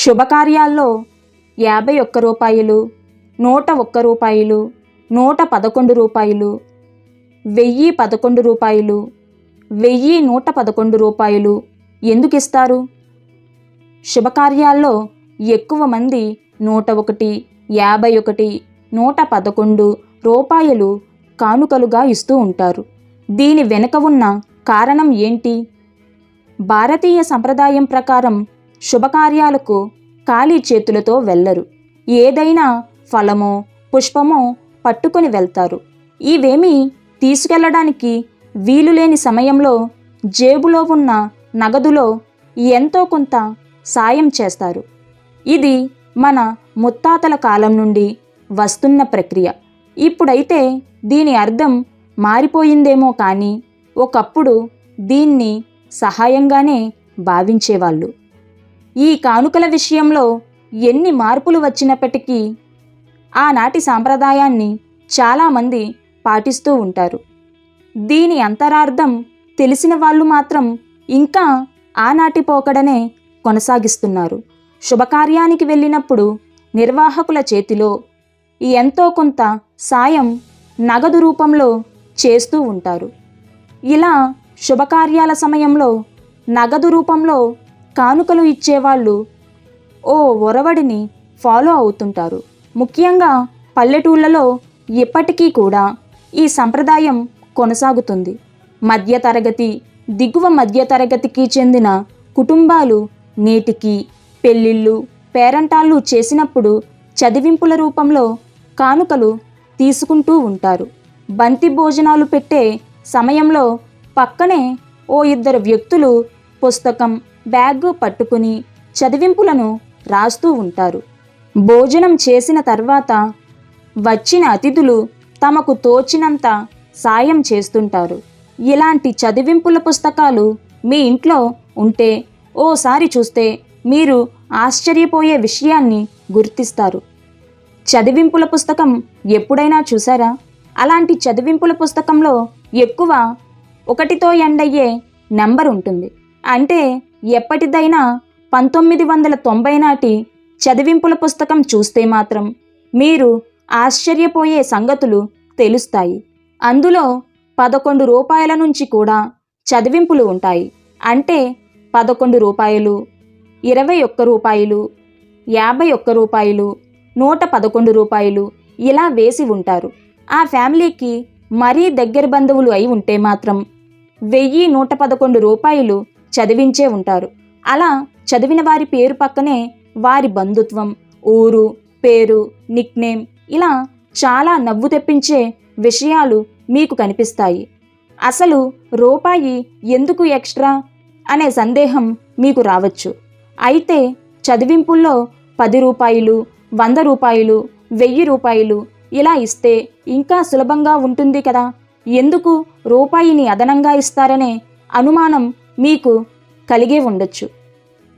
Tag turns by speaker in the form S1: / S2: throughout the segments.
S1: శుభకార్యాల్లో యాభై ఒక్క రూపాయలు నూట ఒక్క రూపాయలు నూట పదకొండు రూపాయలు వెయ్యి పదకొండు రూపాయలు వెయ్యి నూట పదకొండు రూపాయలు ఎందుకు ఇస్తారు? శుభకార్యాల్లో ఎక్కువ మంది నూట ఒకటి యాభై ఒకటి నూట పదకొండు రూపాయలు కానుకలుగా ఇస్తూ ఉంటారు. దీని వెనుక ఉన్న కారణం ఏంటి? భారతీయ సంప్రదాయం ప్రకారం శుభకార్యాలకు ఖాళీ చేతులతో వెళ్ళరు. ఏదైనా ఫలమో పుష్పమో పట్టుకొని వెళ్తారు. ఇవేమీ తీసుకెళ్ళడానికి వీలులేని సమయంలో జేబులో ఉన్న నగదులో ఎంతో కొంత సాయం చేస్తారు. ఇది మన ముత్తాతల కాలం నుండి వస్తున్న ప్రక్రియ. ఇప్పుడైతే దీని అర్థం మారిపోయిందేమో కానీ ఒకప్పుడు దీన్ని సహాయంగానే భావించేవాళ్ళు. ఈ కానుకల విషయంలో ఎన్ని మార్పులు వచ్చినప్పటికీ ఆనాటి సాంప్రదాయాన్ని చాలామంది పాటిస్తూ ఉంటారు. దీని అంతరార్థం తెలిసిన వాళ్ళు మాత్రం ఇంకా ఆనాటి పోకడనే కొనసాగిస్తున్నారు. శుభకార్యానికి వెళ్ళినప్పుడు నిర్వాహకుల చేతిలో ఎంతో కొంత సాయం నగదు రూపంలో చేస్తూ ఉంటారు. ఇలా శుభకార్యాల సమయంలో నగదు రూపంలో కానుకలు ఇచ్చేవాళ్ళు ఓ ఒరవడిని ఫాలో అవుతుంటారు. ముఖ్యంగా పల్లెటూళ్ళలో ఇప్పటికీ కూడా ఈ సంప్రదాయం కొనసాగుతుంది. మధ్యతరగతి దిగువ మధ్యతరగతికి చెందిన కుటుంబాలు నేటికి పెళ్ళిళ్ళు పేరంటాళ్ళు చేసినప్పుడు చదివింపుల రూపంలో కానుకలు తీసుకుంటూ ఉంటారు. బంతి భోజనాలు పెట్టే సమయంలో పక్కనే ఓ ఇద్దరు వ్యక్తులు పుస్తకం బ్యాగ్ పట్టుకుని చదివింపులను రాస్తూ ఉంటారు. భోజనం చేసిన తర్వాత వచ్చిన అతిథులు తమకు తోచినంత సాయం చేస్తుంటారు. ఇలాంటి చదివింపుల పుస్తకాలు మీ ఇంట్లో ఉంటే ఓసారి చూస్తే మీరు ఆశ్చర్యపోయే విషయాన్ని గుర్తిస్తారు. చదివింపుల పుస్తకం ఎప్పుడైనా చూసారా? అలాంటి చదివింపుల పుస్తకంలో ఎక్కువ ఒకటితో ఎండయ్యే నెంబర్ ఉంటుంది. అంటే ఎప్పటిదైనా పంతొమ్మిది వందల తొంభై నాటి చదివింపుల పుస్తకం చూస్తే మాత్రం మీరు ఆశ్చర్యపోయే సంగతులు తెలుస్తాయి. అందులో పదకొండు రూపాయల నుంచి కూడా చదివింపులు ఉంటాయి. అంటే పదకొండు రూపాయలు ఇరవై ఒక్క రూపాయలు యాభై ఒక్క రూపాయలు నూట పదకొండు రూపాయలు ఇలా వేసి ఉంటారు. ఆ ఫ్యామిలీకి మరీ దగ్గర బంధువులు అయి ఉంటే మాత్రం వెయ్యి నూట పదకొండు రూపాయలు చదివించే ఉంటారు. అలా చదివిన వారి పేరు పక్కనే వారి బంధుత్వం ఊరు పేరు నిక్నేమ్ ఇలా చాలా నవ్వు తెప్పించే విషయాలు మీకు కనిపిస్తాయి. అసలు రూపాయి ఎందుకు ఎక్స్ట్రా అనే సందేహం మీకు రావచ్చు. అయితే చదివింపుల్లో పది రూపాయలు వంద రూపాయలు వెయ్యి రూపాయలు ఇలా ఇస్తే ఇంకా సులభంగా ఉంటుంది కదా? ఎందుకు రూపాయిని అదనంగా ఇస్తారనే అనుమానం మీకు కలిగే ఉండొచ్చు.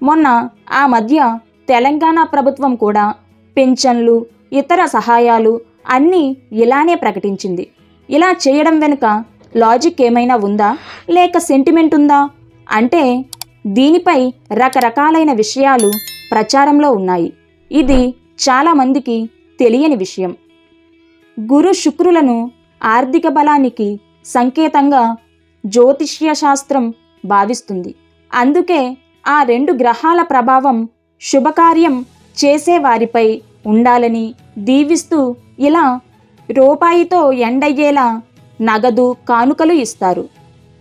S1: మొన్న ఆ మధ్య తెలంగాణ ప్రభుత్వం కూడా పెన్షన్లు ఇతర సహాయాలు అన్నీ ఇలానే ప్రకటించింది. ఇలా చేయడం వెనుక లాజిక్ ఏమైనా ఉందా? లేక సెంటిమెంట్ ఉందా? అంటే దీనిపై రకరకాలైన విషయాలు ప్రచారంలో ఉన్నాయి. ఇది చాలామందికి తెలియని విషయం. గురు శుక్రులను ఆర్థిక బలానికి సంకేతంగా జ్యోతిష్య శాస్త్రం భావిస్తుంది. అందుకే ఆ రెండు గ్రహాల ప్రభావం శుభకార్యం చేసేవారిపై ఉండాలని దీవిస్తూ ఇలా రూపాయితో ఎండయ్యేలా నగదు కానుకలు ఇస్తారు.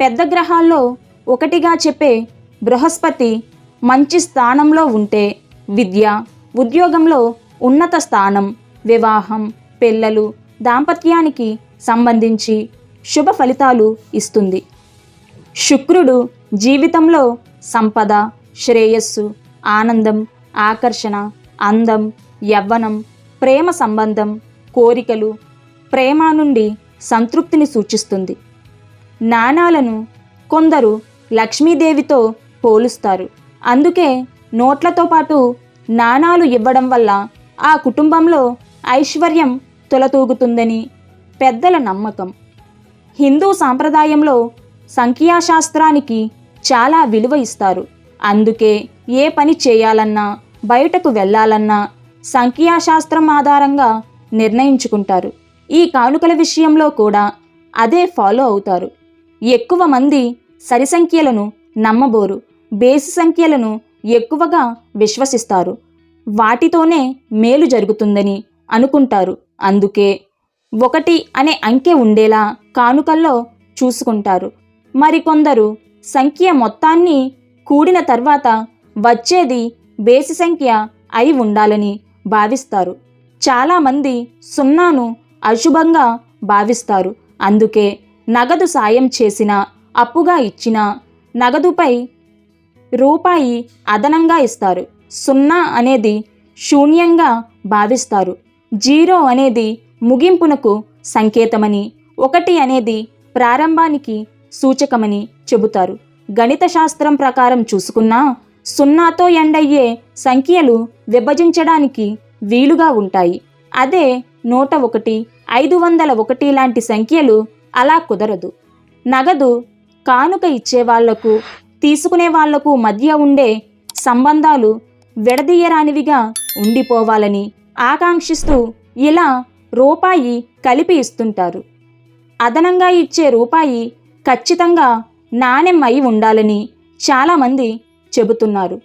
S1: పెద్ద గ్రహాల్లో ఒకటిగా చెప్పే బృహస్పతి మంచి స్థానంలో ఉంటే విద్య ఉద్యోగంలో ఉన్నత స్థానం వివాహం పిల్లలు దాంపత్యానికి సంబంధించి శుభ ఫలితాలు ఇస్తుంది. శుక్రుడు జీవితంలో సంపద శ్రేయస్సు ఆనందం ఆకర్షణ అందం యవ్వనం ప్రేమ సంబంధం కోరికలు ప్రేమ నుండి సంతృప్తిని సూచిస్తుంది. నాణాలను కొందరు లక్ష్మీదేవితో పోలుస్తారు. అందుకే నోట్లతో పాటు నాణాలు ఇవ్వడం వల్ల ఆ కుటుంబంలో ఐశ్వర్యం తొలతూగుతుందని పెద్దల నమ్మకం. హిందూ సాంప్రదాయంలో సంఖ్యాశాస్త్రానికి చాలా విలువ ఇస్తారు. అందుకే ఏ పని చేయాలన్నా బయటకు వెళ్ళాలన్నా సంఖ్యాశాస్త్రం ఆధారంగా నిర్ణయించుకుంటారు. ఈ కానుకల విషయంలో కూడా అదే ఫాలో అవుతారు. ఎక్కువ మంది సరి సంఖ్యలను నమ్మబోరు. బేసి సంఖ్యలను ఎక్కువగా విశ్వసిస్తారు. వాటితోనే మేలు జరుగుతుందని అనుకుంటారు. అందుకే ఒకటి అనే అంకె ఉండేలా కానుకల్లో చూసుకుంటారు. మరికొందరు సంఖ్య మొత్తాన్ని కూడిన తర్వాత వచ్చేది బేసి సంఖ్య అయి ఉండాలని భావిస్తారు. చాలామంది సున్నాను అశుభంగా భావిస్తారు. అందుకే నగదు సాయం చేసిన అప్పుగా ఇచ్చిన నగదుపై రూపాయి అదనంగా ఇస్తారు. సున్నా అనేది శూన్యంగా భావిస్తారు. జీరో అనేది ముగింపునకు సంకేతమని ఒకటి అనేది ప్రారంభానికి సూచకమని చెబుతారు. గణిత శాస్త్రం ప్రకారం చూసుకున్నా సున్నాతో ఎండయ్యే సంఖ్యలు విభజించడానికి వీలుగా ఉంటాయి. అదే నూట ఒకటి ఐదు వందల ఒకటి లాంటి సంఖ్యలు అలా కుదరదు. నగదు కానుక ఇచ్చే వాళ్ళకు తీసుకునే వాళ్ళకు మధ్య ఉండే సంబంధాలు విడదీయరానివిగా ఉండిపోవాలని ఆకాంక్షిస్తూ ఇలా రూపాయి కలిపి ఇస్తుంటారు. అదనంగా ఇచ్చే రూపాయి ఖచ్చితంగా నాణ్యం అయి ఉండాలని చాలామంది చెబుతున్నారు.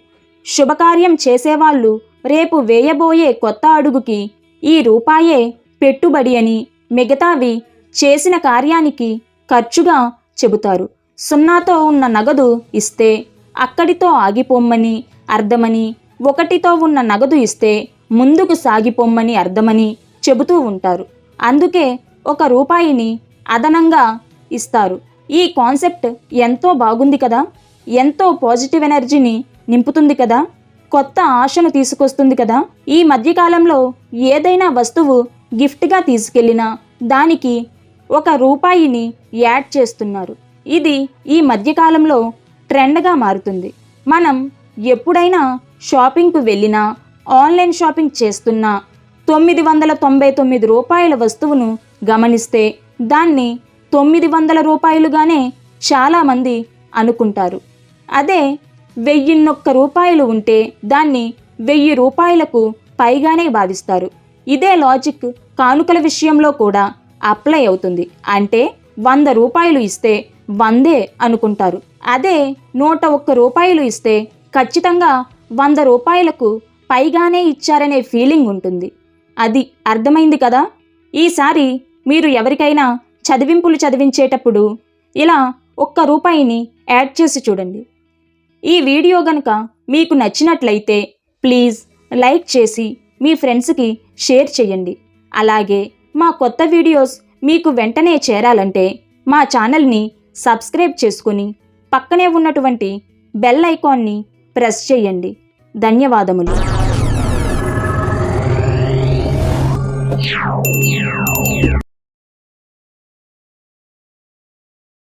S1: శుభకార్యం చేసేవాళ్ళు రేపు వేయబోయే కొత్త అడుగుకి ఈ రూపాయే పెట్టుబడి అని మిగతావి చేసిన కార్యానికి ఖర్చుగా చెబుతారు. సున్నాతో ఉన్న నగదు ఇస్తే అక్కడితో ఆగిపోమ్మని అర్థమని ఒకటితో ఉన్న నగదు ఇస్తే ముందుకు సాగిపోమ్మని అర్థమని చెబుతూ ఉంటారు. అందుకే ఒక రూపాయిని అదనంగా ఇస్తారు. ఈ కాన్సెప్ట్ ఎంతో బాగుంది కదా? ఎంతో పాజిటివ్ ఎనర్జీని నింపుతుంది కదా? కొత్త ఆశను తీసుకొస్తుంది కదా? ఈ మధ్యకాలంలో ఏదైనా వస్తువు గిఫ్ట్గా తీసుకెళ్ళినా దానికి ఒక రూపాయిని యాడ్ చేస్తున్నారు. ఇది ఈ మధ్యకాలంలో ట్రెండ్గా మారుతుంది. మనం ఎప్పుడైనా షాపింగ్కు వెళ్ళినా ఆన్లైన్ షాపింగ్ చేస్తున్నా తొమ్మిది వందల తొంభై తొమ్మిది రూపాయల వస్తువును గమనిస్తే దాన్ని తొమ్మిది వందల రూపాయలుగానే చాలామంది అనుకుంటారు. అదే వెయ్యిన్నొక్క రూపాయలు ఉంటే దాన్ని వెయ్యి రూపాయలకు పైగానే భావిస్తారు. ఇదే లాజిక్ కానుకల విషయంలో కూడా అప్లై అవుతుంది. అంటే వంద రూపాయలు ఇస్తే వందే అనుకుంటారు. అదే నూట ఒక్క రూపాయలు ఇస్తే ఖచ్చితంగా వంద రూపాయలకు పైగానే ఇచ్చారనే ఫీలింగ్ ఉంటుంది. అది అర్థమైంది కదా? ఈసారి మీరు ఎవరికైనా చదివింపులు చదివించేటప్పుడు ఇలా ఒక్క రూపాయిని యాడ్ చేసి చూడండి. ఈ వీడియో గనుక మీకు నచ్చినట్లయితే ప్లీజ్ లైక్ చేసి మీ ఫ్రెండ్స్కి షేర్ చేయండి. అలాగే మా కొత్త వీడియోస్ మీకు వెంటనే చేరాలంటే మా ఛానల్ని సబ్స్క్రైబ్ చేసుకుని పక్కనే ఉన్నటువంటి బెల్ ఐకాన్ని ప్రెస్ చేయండి. ధన్యవాదములు.